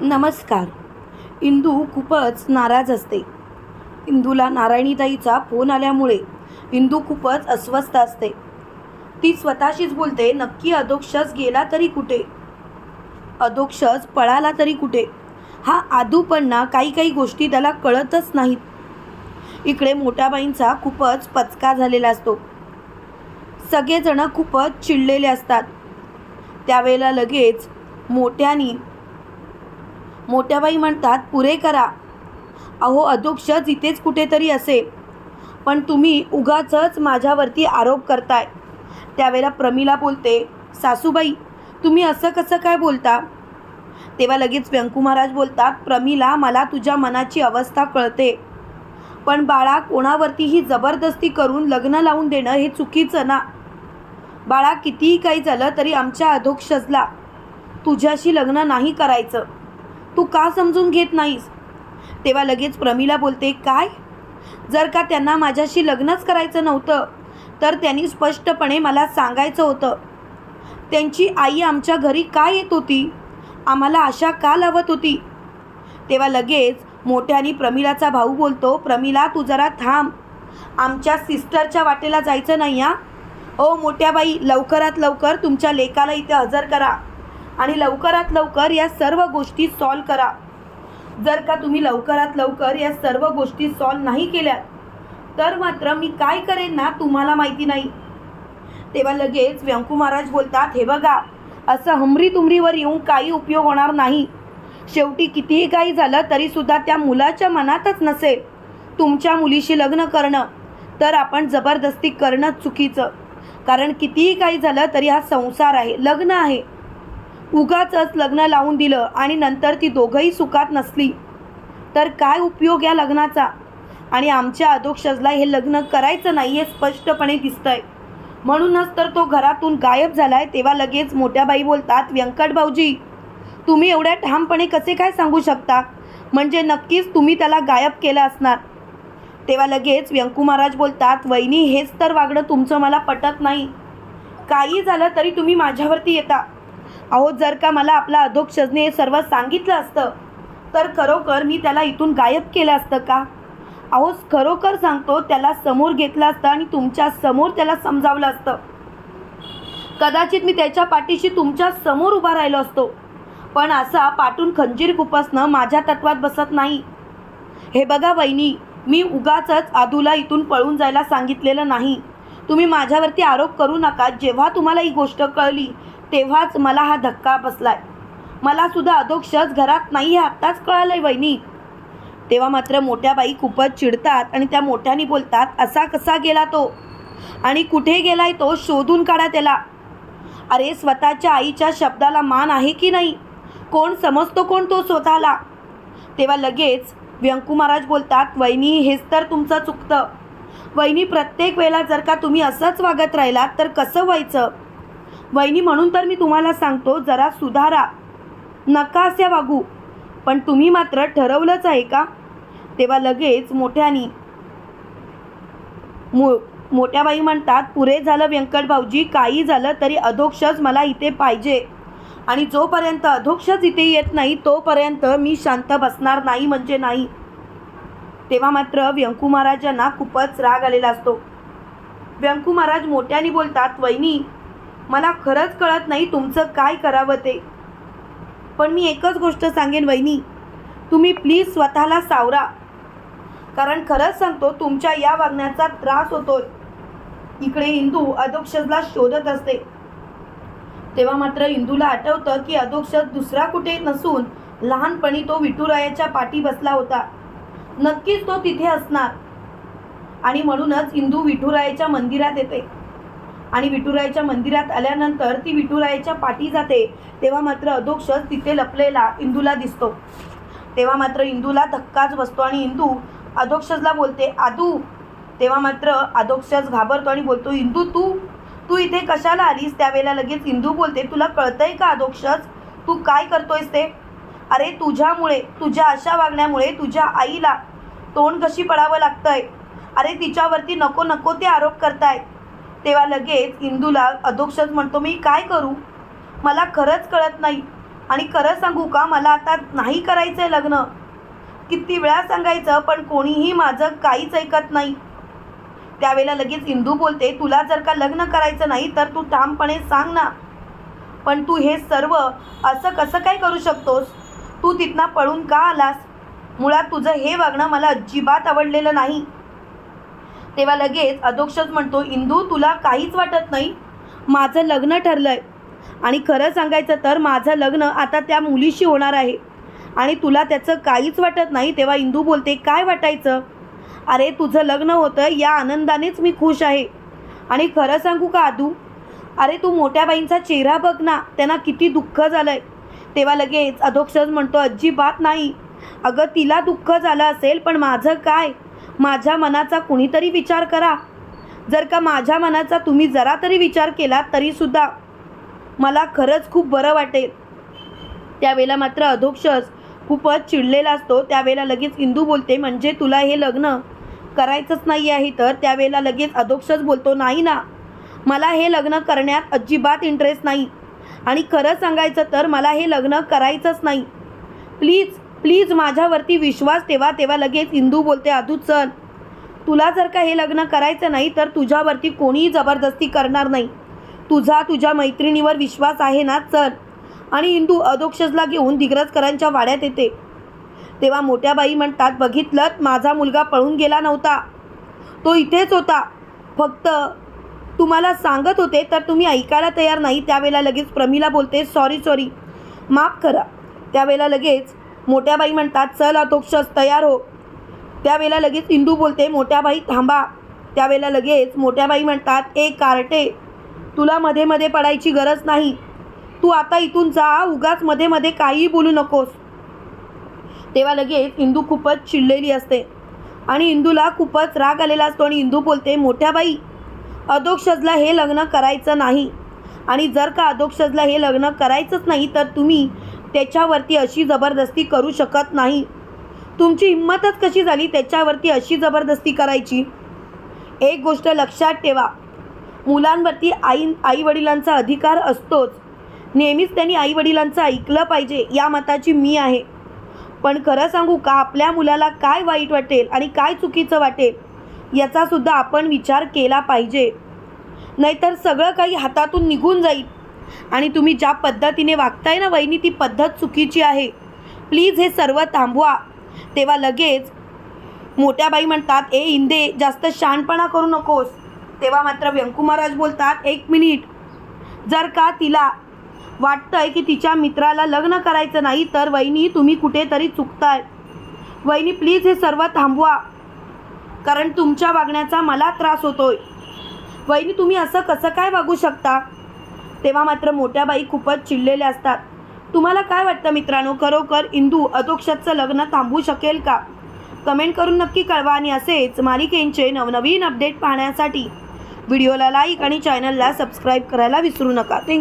नमस्कार. इंदू खूपच नाराज असते. इंदूला नारायणीताईचा फोन आल्यामुळे इंदू खूपच अस्वस्थ असते. ती स्वतःशीच बोलते नक्की अधोक्षस गेला तरी कुठे? अधोक्षस पळाला तरी कुठे? हा आदूपणा काही काही गोष्टी त्याला कळतच नाहीत. इकडे मोठ्याबाईंचा खूपच पचका झालेला असतो. सगळेजणं खूपच चिडलेले असतात. त्यावेळेला लगेच मोठ्यानी मोठ्याबाई म्हणतात पुरे करा. अहो अध्यक्ष इथेच कुठेतरी असे. पण तुम्ही उगाचच माझ्यावरती आरोप करताय. त्यावेळेला प्रमिला बोलते सासूबाई तुम्ही असं कसं काय बोलता? तेव्हा लगेच व्यंकू महाराज बोलतात प्रमिला मला तुझ्या मनाची अवस्था कळते. पण बाळा कोणावरतीही जबरदस्ती करून लग्न लावून देणं हे चुकीचं ना. बाळा कितीही काही झालं तरी आमच्या अधोक्षजला तुझ्याशी लग्न नाही करायचं. तू का समजून घेत नाहीस? तेव्हा लगेच प्रमिला बोलते काय? जर का त्यांना माझ्याशी लग्नच करायचं नव्हतं तर त्यांनी स्पष्टपणे मला सांगायचं होतं. त्यांची आई आमच्या घरी का येत होती? आम्हाला आशा का लावत होती? तेव्हा लगेच मोठ्याने प्रमिलाचा भाऊ बोलतो प्रमिला तू जरा थांब. आमच्या सिस्टरच्या वाटेला जायचं नाही हा? ओ मोठ्या बाई लवकरात लवकर तुमच्या लेकाला इथे हजर करा. आणि लवकरात लवकर या सर्व गोष्टी सॉल्व करा. जर का तुम्ही लवकरात लवकर या सर्व गोष्टी सॉल्व नाही केल्या तर मात्र मी काय करेन ना तुम्हाला माहिती नाही. तेव्हा लगेच व्यंकू महाराज बोलतात हे बघा असं हमरी तुमरीवर येऊन काही उपयोग होणार नाही. शेवटी कितीही काही झालं तरीसुद्धा त्या मुलाच्या मनातच नसेल तुमच्या मुलीशी लग्न करणं तर आपण जबरदस्ती करणं चुकीचं. कारण कितीही काही झालं तरी हा संसार आहे लग्न आहे. उगाचच लग्न लावून दिलं आणि नंतर ती दोघंही सुखात नसली. तर काय उपयोग या लग्नाचा? आणि आमच्या अधोक्षजला हे लग्न करायचं नाही हे स्पष्टपणे दिसतंय. म्हणूनच तर तो घरातून गायब झालाय तेव्हा लगेच मोठ्या बाई बोलतात व्यंकट भाऊजी तुम्ही एवढ्या ठामपणे कसे काय सांगू शकता? म्हणजे नक्कीच तुम्ही त्याला गायब केलं असणार. तेव्हा लगेच व्यंकू महाराज बोलतात वहिनी हेच तर वागणं तुमचं मला पटत नाही. काही झालं तरी तुम्ही माझ्यावरती येता. अहो जर का मला आपला अधोक्षजने हे सर्व सांगितलं असतं तर खरोखर मी त्याला इथून गायब केलं असतं का? अहो खरोखर सांगतो त्याला समोर घेतलं असतं आणि तुमच्यासमोर त्याला समजावलं असतं. कदाचित मी त्याच्या पाठीशी तुमच्यासमोर उभा राहिलो असतो पण असा पाठून खंजीर खुपसणं माझ्या तत्वात बसत नाही. हे बघा वहिनी मी उगाचच आदूला इथून पळून जायला सांगितलेलं नाही. तुम्ही माझ्यावरती आरोप करू नका जेव्हा तुम्हाला ही गोष्ट कळली तेव्हाच मला हा धक्का बसलाय. मला सुद्धा अधोक्षज घरात नाही आहे आत्ताच कळालंय वहिनी. तेव्हा मात्र मोठ्या बाई खूपच चिडतात आणि त्या मोठ्याने बोलतात असा कसा गेला तो? आणि कुठे गेलाय तो? शोधून काढा त्याला. अरे स्वतःच्या आईच्या शब्दाला मान आहे की नाही? कोण समजतो कोण तो स्वतःला? तेव्हा लगेच व्यंकू महाराज बोलतात वहिनी हेच तर तुमचं चुकतं. वहिनी प्रत्येक वेळेला जर का तुम्ही असंच वागत राहिलात तर कसं व्हायचं? वहिनी म्हणून तर मी तुम्हाला सांगतो जरा सुधारा. नका असे वागू. पण तुम्ही मात्र ठरवलंच आहे का? तेव्हा लगेच मोठ्यानी मो मोठ्या बाई म्हणतात पुरे झालं व्यंकट भाऊजी काही झालं तरी अधोक्षच मला इथे पाहिजे. आणि जोपर्यंत अधोक्षच इथे येत नाही तोपर्यंत मी शांत बसणार नाही म्हणजे नाही. तेव्हा मात्र व्यंकू महाराजांना खूपच राग आलेला असतो. व्यंकू महाराज मोठ्याने बोलतात वहिनी मला खरंच कळत नाही तुमचं काय करावं ते. पण मी एकच गोष्ट सांगेन वहिनी तुम्ही प्लीज स्वतःला सावरा. कारण खरंच सांगतो तुमच्या या वागण्याचा त्रास होतोय. इकडे इंदू अधोक्षजला शोधत असते. तेव्हा मात्र इंदूला आठवतं की अधोक्षज दुसरा कुठे नसून लहानपणी तो विठुरायाच्या पाठी बसला होता. नक्कीच तो तिथे असणार. आणि म्हणूनच इंदू विठुरायाच्या मंदिरात येते. आणि विठुरायाच्या मंदिरात आल्यानंतर ती विठुरायाच्या पाठी जाते. तेव्हा मात्र अधोक्षज तिथे लपलेला इंदूला दिसतो. तेव्हा मात्र इंदूला धक्काच बसतो आणि इंदू अधोक्षजला बोलते आदू. तेव्हा मात्र अधोक्षज घाबरतो आणि बोलतो इंदू तू तू इथे कशाला आलीस? त्यावेळेला लगेच इंदू बोलते तुला कळतंय का अधोक्षज तू काय करतोयस ते? अरे तुझ्यामुळे तुझ्या अशा वागण्यामुळे तुझ्या आईला तोंड कशी पडावं लागतंय? अरे तिच्यावरती नको नको ते आरोप करतायत तेव्हा लगेच इंदूला अधोक्षज म्हणतो मी काय करू? मला खरंच कळत नाही. आणि खरं सांगू का? मला आता नाही करायचं आहे लग्न. किती वेळा सांगायचं पण कोणीही माझं काहीच ऐकत नाही. त्यावेळेला लगेच इंदू बोलते तुला जर का लग्न करायचं नाही तर तू ठामपणे सांग ना. पण तू हे सर्व असं कसं काय करू शकतोस? तू तिथनं पळून का आलास? मुळात तुझं हे वागणं मला अजिबात आवडलेलं नाही. तेव्हा लगेच अधोक्षच म्हणतो इंदू तुला काहीच वाटत नाही? माझं लग्न ठरलंय. आणि खरं सांगायचं तर माझं लग्न आता त्या मुलीशी होणार आहे. आणि तुला त्याचं काहीच वाटत नाही? तेव्हा इंदू बोलते काय वाटायचं? अरे तुझं लग्न होतं या आनंदानेच मी खुश आहे. आणि खरं सांगू का आदू? अरे तू मोठ्या बाईंचा चेहरा बघ ना त्यांना किती दुःख झालंय. तेव्हा लगेच अधोक्षज म्हणतो अजिबात नाही. अगं तिला दुःख झालं असेल पण माझं काय? माझ्या मनाचा कुणीतरी विचार करा. जर का माझ्या मनाचा तुम्ही जरा तरी विचार केला तरीसुद्धा मला खरंच खूप बरं वाटेल. त्यावेळेला मात्र अधोक्षस खूपच चिडलेला असतो. त्यावेळेला लगेच इंदू बोलते म्हणजे तुला हे लग्न करायचंच नाही आहे तर? त्यावेळेला लगेच अधोक्षज बोलतो नाही ना. मला हे लग्न करण्यात अजिबात इंटरेस्ट नाही. आणि खरं सांगायचं तर मला हे लग्न करायचंच नाही. प्लीज प्लीज माझ्यावरती विश्वास ठेवा तेव्हा लगेच इंदू बोलते आधू चल. तुला जर का हे लग्न करायचं नाही तर तुझ्यावरती कोणीही जबरदस्ती करणार नाही. तुझा तुझ्या मैत्रिणीवर विश्वास आहे ना चल. आणि इंदू अधोक्षजला घेऊन दिग्रजकरांच्या वाड्यात येते. तेव्हा मोठ्या बाई म्हणतात बघितलं माझा मुलगा पळून गेला नव्हता. तो इथेच होता. फक्त तुम्हाला सांगत होते तर तुम्ही ऐकायला तयार नाही. त्यावेळेला लगेच प्रमिला बोलते सॉरी सॉरी. माफ करा. त्यावेळेला लगेच मोठ्या बाई म्हणतात चल अतोक्षस तयार हो. त्यावेळेला लगेच इंदू बोलते मोठ्या बाई थांबा. त्यावेळेला लगेच मोठ्या बाई म्हणतात ए कार्टे तुला मध्ये मध्ये पडायची गरज नाही. तू आता इथून जा उगाच मध्ये मध्ये काहीही बोलू नकोस. तेव्हा लगेच इंदू खूपच चिडलेली असते आणि इंदूला खूपच राग आलेला असतो आणि इंदू बोलते मोठ्या बाई अधोक्षजला हे लग्न करायचं नाही आणि जर का अधोक्षजला हे लग्न करायचंच नाही तर तुम्ही त्याच्यावरती अशी जबरदस्ती करू शकत नाही. तुमची हिंमतच कशी झाली त्याच्यावरती अशी जबरदस्ती करायची? एक गोष्ट लक्षात ठेवा. मुलांवरती आई आईवडिलांचा अधिकार असतोच. नेहमीच त्यांनी आईवडिलांचं ऐकलं पाहिजे या मताची मी आहे. पण खरं सांगू का आपल्या मुलाला काय वाईट वाटेल आणि काय चुकीचं वाटेल याचासुद्धा आपण विचार केला पाहिजे. नाहीतर सगळं काही हातातून निघून जाईल. आणि तुम्ही ज्या पद्धतीने वागताय ना वहिनी ती पद्धत चुकीची आहे. प्लीज हे सर्व थांबवा. तेव्हा लगेच मोठ्या बाई म्हणतात ए इंदे जास्त शहाणपणा करू नकोस. तेव्हा मात्र व्यंकुमाराज बोलतात एक मिनिट. जर का तिला वाटतंय की तिच्या मित्राला लग्न करायचं नाही तर वहिनी तुम्ही कुठेतरी चुकताय. वहिनी प्लीज हे सर्व थांबवा. कारण तुमच्या वागण्याचा मला त्रास होतोय. वहिनी तुम्ही असं कसं काय वागू शकता? तेव्हा मात्र मोठ्या बाई खूपच चिडलेल्या असतात. तुम्हाला काय वाटतं मित्रांनो? खरोखर इंदू अधोक्षतचं लग्न थांबवू शकेल का? कमेंट करून नक्की कळवा आणि असेच मालिकेंचे नवनवीन अपडेट पाहण्यासाठी व्हिडिओला लाईक आणि चॅनलला सबस्क्राईब करायला विसरू नका. थँक्यू